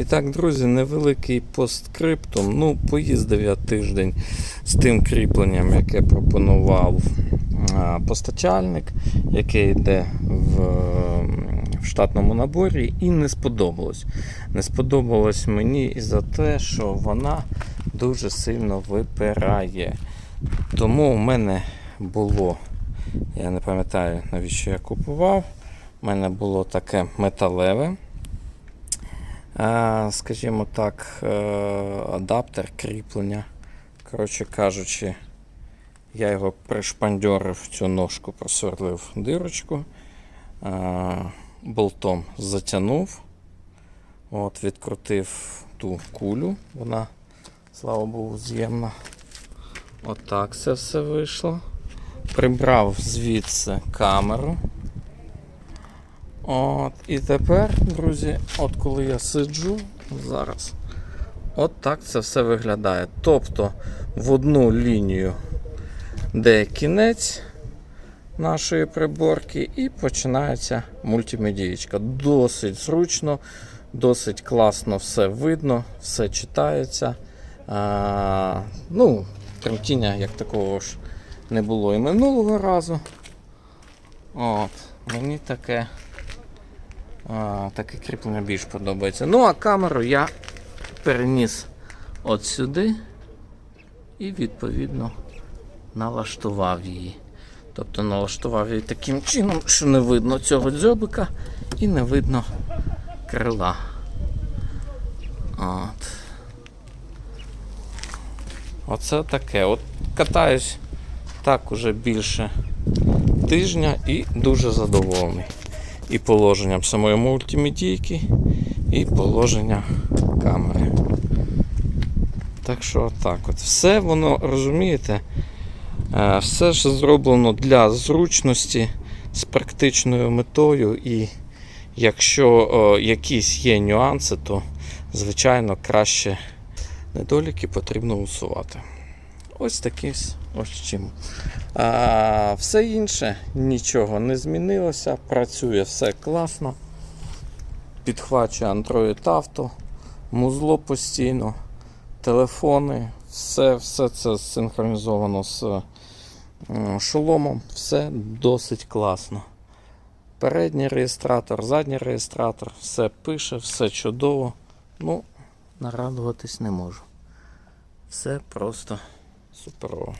І так, друзі, невеликий постскриптум. Ну, поїздив я тиждень з тим кріпленням, яке пропонував постачальник, яке йде в, в штатному наборі, і не сподобалось. Не сподобалось мені і за те, що вона дуже сильно випирає. Тому у мене було, я не пам'ятаю, навіщо я купував. У мене було таке металеве. Е, Скажімо так, е, адаптер кріплення. Коротше кажучи, я його пришпандьорив цю ножку, просверлив дирочку, е, болтом затягнув, от, відкрутив ту кулю, вона, слава Богу, з'ємна. Отак це все вийшло. Прибрав звідси камеру. От, і тепер, друзі, от коли я сиджу зараз, от так це все виглядає. Тобто в одну лінію, де кінець нашої приборки, і починається мультимедієчка. Досить зручно, досить класно все видно, все читається. А, ну, тремтіння як такого ж не було і минулого разу. От, мені таке. Таке кріплення більш подобається. Ну, а камеру я переніс от сюди і відповідно налаштував її. Тобто налаштував її таким чином, що не видно цього дзьобика і не видно крила. От. Оце таке. От катаюсь так уже більше тижня і дуже задоволений і положенням самої мультимедійки, і положення камери. Так що так от. Все воно, розумієте, е, все ж зроблено для зручності з практичною метою. І якщо е, якісь є нюанси, то звичайно краще недоліки потрібно усувати. Ось такі с- ось чим. А, все інше нічого не змінилося, працює все класно. Підхвачує Android Auto, музло постійно, телефони, все, все це синхронізовано з шоломом, все досить класно. Передній реєстратор, задній реєстратор, все пише, все чудово. Ну, нарадуватись не можу. Все просто суперово.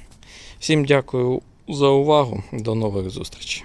Всім дякую за увагу. До нових зустрічей.